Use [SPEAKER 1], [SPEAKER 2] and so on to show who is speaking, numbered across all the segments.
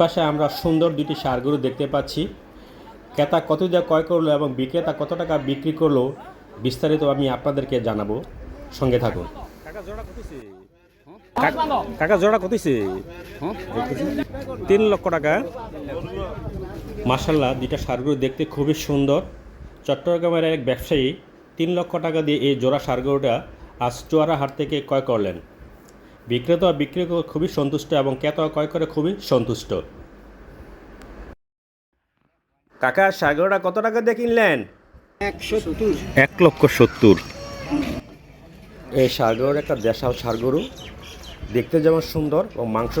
[SPEAKER 1] পাশে আমরা সুন্দর দুটি সার গরু দেখতে পাচ্ছি। ক্রেতা কত দিয়ে ক্রয় করল এবং বিক্রেতা কত টাকা বিক্রি করল বিস্তারিত আমি আপনাদেরকে জানাব। সঙ্গে থাকুন। কাকা জোড়া কতিছে তিন লক্ষ টাকা। মাসাল্লাহ দুইটা সারগরু দেখতে খুবই সুন্দর। চট্টগ্রামের এক ব্যবসায়ী তিন লক্ষ টাকা দিয়ে এই জোড়া সারগরুটা আজ চুয়ারা হাট থেকে ক্রয় করলেন। বিক্রেতা বিক্রি করে খুবই সন্তুষ্ট এবং ক্রেতা ক্রয় করে খুবই সন্তুষ্ট। কাকা সারগরুটা কত টাকা দিয়ে কিনলেন? এক লক্ষ সত্তর। এই সারগরুর একটা দেশাল সারগরু দেখতে যেমন সুন্দর এবং মাংস।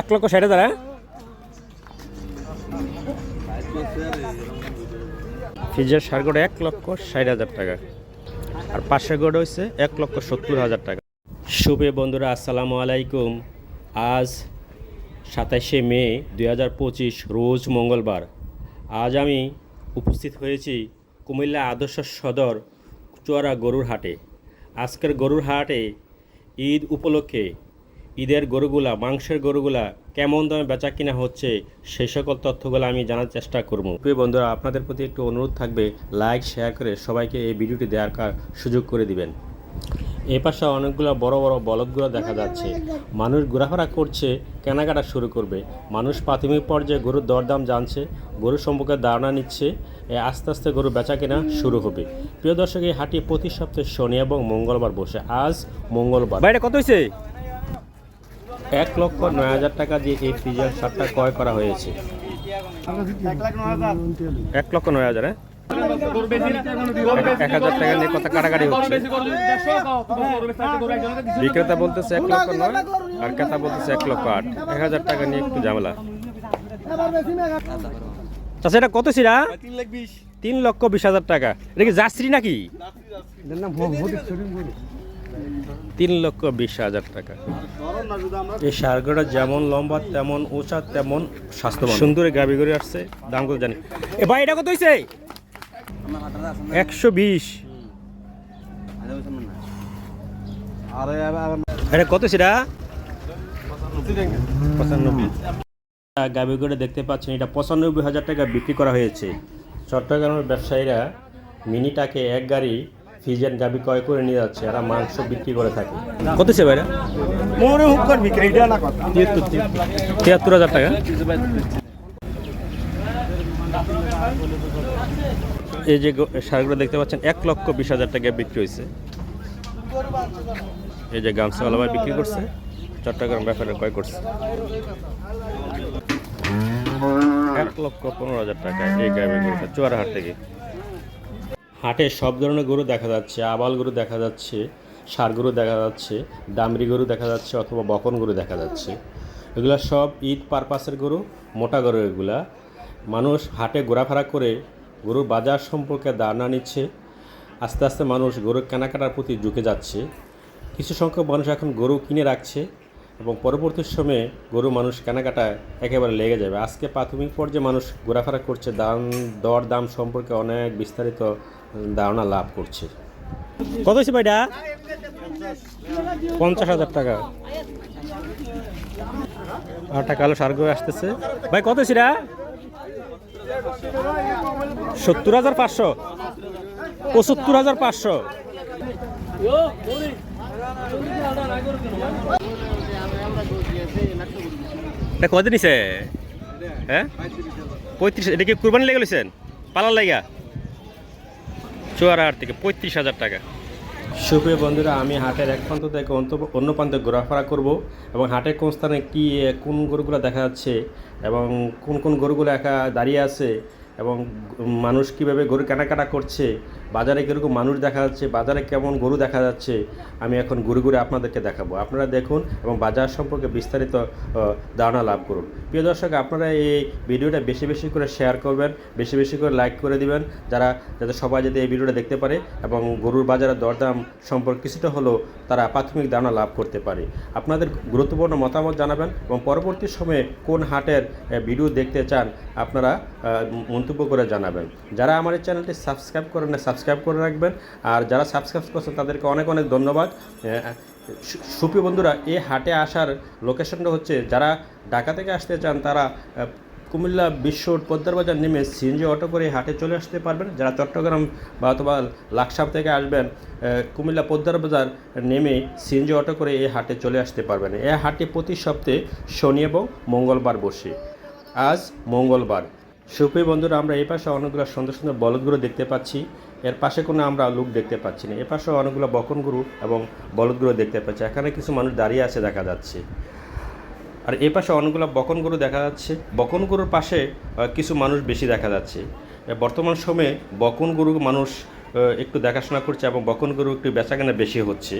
[SPEAKER 1] এক লক্ষ ষাট হাজার হ্যাঁ? ফ্রিজের সারগোড়া এক লক্ষ ষাট হাজার টাকা। আর পাশের গোড়া হচ্ছে এক লক্ষ সত্তর হাজার টাকা। শুভে বন্ধুরা, আসসালামু আলাইকুম। আজ সাতাশে মে দুই হাজার পঁচিশ, রোজ মঙ্গলবার। আজ আমি উপস্থিত হয়েছি কুমিল্লা আদর্শ সদর চুয়ারা গরুর হাটে। আজকের গরুর হাটে ঈদ উপলক্ষে ঈদের গরুগুলা, মাংসের গরুগুলা কেমন দামে বেচা কিনা হচ্ছে সেই সকল তথ্যগুলো আমি জানার চেষ্টা করব। প্রিয় বন্ধুরা, আপনাদের প্রতি একটু অনুরোধ থাকবে লাইক শেয়ার করে সবাইকে এই ভিডিওটি দেওয়ার সুযোগ করে দিবেন। এ পাশে অনেকগুলো বড় বড় বলদগুলো দেখা যাচ্ছে। মানুষ ঘোরাফেরা করছে, কেনাকাটা শুরু করবে। মানুষ প্রাথমিক পর্যায়ে গরুর দরদাম জানছে, গরু সম্পর্কে ধারণা নিচ্ছে, এ আস্তে আস্তে গরু বেচা কেনা শুরু হবে। প্রিয় দর্শক, এই হাটে প্রতি সপ্তাহে শনি এবং মঙ্গলবার বসে। আজ মঙ্গলবার। বাইরে কত হয়েছে এক লক্ষ নয় হাজার টাকা দিয়ে এই ফ্রিজের শার্টটা ক্রয় করা হয়েছে। এক লক্ষ নয় হাজার হ্যাঁ? এক হাজার টাকা নিয়ে কত কাটাকাটি হচ্ছে? বিক্রেতা বলতেছে এক লক্ষ নয়, আর ক্রেতা বলতেছে এক লক্ষ আট। এক হাজার টাকা নিয়ে একটু ঝামেলা। আচ্ছা এটা কত ছিরা তিন লক্ষ বিশ হাজার টাকা। এটা কি যাত্রী নাকি? তিন লক্ষ বিশ হাজার টাকা। এই সারগুলো যেমন লম্বা তেমন উঁচা তেমন স্বাস্থ্য সুন্দর গাবি করে আসছে দাম কত জানি। এ ভাই এটা কত হয়েছে একশো বিশ। এটা কত সেটা পঁচানব্বই। গাবি করে দেখতে পাচ্ছেন এটা পঁচানব্বই হাজার টাকা বিক্রি করা হয়েছে। চট্টগ্রামের ব্যবসায়ীরা মিনিটাকে এক গাড়ি ফিজেন গাবি ক্রয় করে নিয়ে যাচ্ছে এরা মাংস বিক্রি করে থাকে। কত সে ভাইরা?
[SPEAKER 2] মনে হোক করবি এইটা না কথা।
[SPEAKER 1] তিয়াত্তর তিয়াত্তর। হাজার টাকা? এই যে সারগুলো দেখতে পাচ্ছেন এক লক্ষ বিশ হাজার টাকায় বিক্রি হয়েছে। এই যে গামছাওয়ালা ভাই বিক্রি করছে চট্টগ্রাম ব্যাপারে ক্রয় করছে। এক লক্ষ পনেরো হাজার টাকা এই গরুটা চুয়ারহাট থেকে। হাটে সব ধরনের গরু দেখা যাচ্ছে, আবাল গরু দেখা যাচ্ছে, ষাড় গরু দেখা যাচ্ছে দামরি গরু দেখা যাচ্ছে অথবা বকন গরু দেখা যাচ্ছে। এগুলা সব ঈদ পারপাসের গরু, মোটা গরু এগুলা। মানুষ হাটে ঘোরাফেরা করে গরুর বাজার সম্পর্কে ধারণা নিচ্ছে। আস্তে আস্তে মানুষ গরুর কেনাকাটার প্রতি ঝুঁকে যাচ্ছে। কিছু সংখ্যক মানুষ এখন গরু কিনে রাখছে এবং পরবর্তী সময়ে গরু মানুষ কেনাকাটায় একেবারে লেগে যাবে। আজকে প্রাথমিক পর্যায়ে মানুষ ঘোরাফেরা করছে, দাম দর দাম সম্পর্কে অনেক বিস্তারিত ধারণা লাভ করছে। কত হয়েছে ভাইটা? পঞ্চাশ হাজার টাকা। আর টাকা আলো সার্গ আসতেছে। ভাই, কত সেটা সত্তর হাজার পাঁচশো। পঁচাত্তর হাজার পাঁচশো। কত নিছে? হ্যাঁ? পঁয়ত্রিশ, এটা কি কুরবানি লেগে লইছেন? পালার লাইগা? চুয়ার থেকে পঁয়ত্রিশ হাজার টাকা। সুপ্রিয় বন্ধুরা, আমি হাটের এক প্রান্ত থেকে অন্য প্রান্তে ঘোরাফেরা করব এবং হাটের কোন স্থানে কী, কোন গরুগুলো দেখা যাচ্ছে এবং কোন কোন গরুগুলো একা দাঁড়িয়ে আছে এবং মানুষ কীভাবে গরু কেনাকাটা করছে বাজারে কীরকম মানুষ দেখা যাচ্ছে, বাজারে কেমন গরু দেখা যাচ্ছে, আমি এখন ঘুরে ঘুরে আপনাদেরকে দেখাবো। আপনারা দেখুন এবং বাজার সম্পর্কে বিস্তারিত ধারণা লাভ করুন। প্রিয় দর্শক, আপনারা এই ভিডিওটা বেশি বেশি করে শেয়ার করবেন, বেশি বেশি করে লাইক করে দিবেন, যারা, যাতে সবাই যাতে এই ভিডিওটা দেখতে পারে এবং গরুর বাজারের দরদাম সম্পর্কে কিছুটা হলেও তারা প্রাথমিক ধারণা লাভ করতে পারে। আপনাদের গুরুত্বপূর্ণ মতামত জানাবেন এবং পরবর্তী সময়ে কোন হাটের ভিডিও দেখতে চান, আপনারা মন্তব্য করে জানাবেন। যারা আমার চ্যানেলটি সাবস্ক্রাইব করেন না সাবস্ক্রাইব করে রাখবেন। আর যারা সাবস্ক্রাইব করছেন তাদেরকে অনেক অনেক ধন্যবাদ। আহ, সু- সুপ্রিয় বন্ধুরা এই হাটে আসার লোকেশনটা হচ্ছে যারা ঢাকা থেকে আসতে চান তারা কুমিল্লা বিশ্ব পদ্মার বাজার নেমে সিএনজি অটো করে হাটে চলে আসতে পারবেন। যারা চট্টগ্রাম বা অথবা লাকসাম থেকে আসবেন কুমিল্লা পদ্মার বাজার নেমে সিএনজি অটো করে এই হাটে চলে আসতে পারবেন। এই হাটে প্রতি সপ্তাহে শনি এবং মঙ্গলবার বসে। আজ মঙ্গলবার। সুপ্রিয় বন্ধুরা আমরা এই পাশে অনেকগুলো সুন্দর সুন্দর বলদগুলো দেখতে পাচ্ছি। এর পাশে কোনো আমরা লোক দেখতে পাচ্ছি না। এ পাশে অনেকগুলো বকন গরু এবং বলদগুলো দেখতে পাচ্ছি। এখানে কিছু মানুষ দাঁড়িয়ে আছে দেখা যাচ্ছে। আর এ পাশে অনেকগুলো বকন গরু দেখা যাচ্ছে। বকন গরুর পাশে কিছু মানুষ বেশি দেখা যাচ্ছে। বর্তমান সময়ে বকন গরু মানুষ একটু দেখাশোনা করছে এবং বকন গরু একটু বেচাকেনা বেশি হচ্ছে।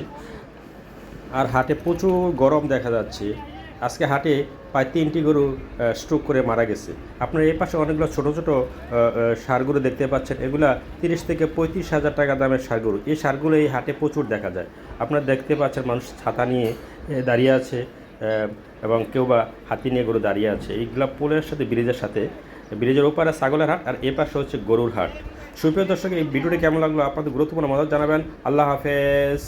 [SPEAKER 1] আর হাটে প্রচুর গরম দেখা যাচ্ছে। আজকে হাটে প্রায় তিনটি গরু স্ট্রোক করে মারা গেছে। আপনার এই পাশে অনেকগুলো ছোটো ছোটো সার গরু দেখতে পাচ্ছেন। এগুলা তিরিশ থেকে পঁয়ত্রিশ হাজার টাকা দামের সার গরু। এই সারগুলো এই হাটে প্রচুর দেখা যায়। আপনারা দেখতে পাচ্ছেন মানুষ ছাতা নিয়ে দাঁড়িয়ে আছে এবং কেউ বা হাতি নিয়ে গরু দাঁড়িয়ে আছে। এইগুলা পোলের সাথে, ব্রিজের সাথে। ব্রিজের ওপারে ছাগলের হাট আর এ পাশে হচ্ছে গরুর হাট। সুপ্রিয় দর্শক, এই ভিডিওটি কেমন লাগল? আপনাদের গুরুত্বপূর্ণ মদত জানাবেন। আল্লাহ হাফেজ।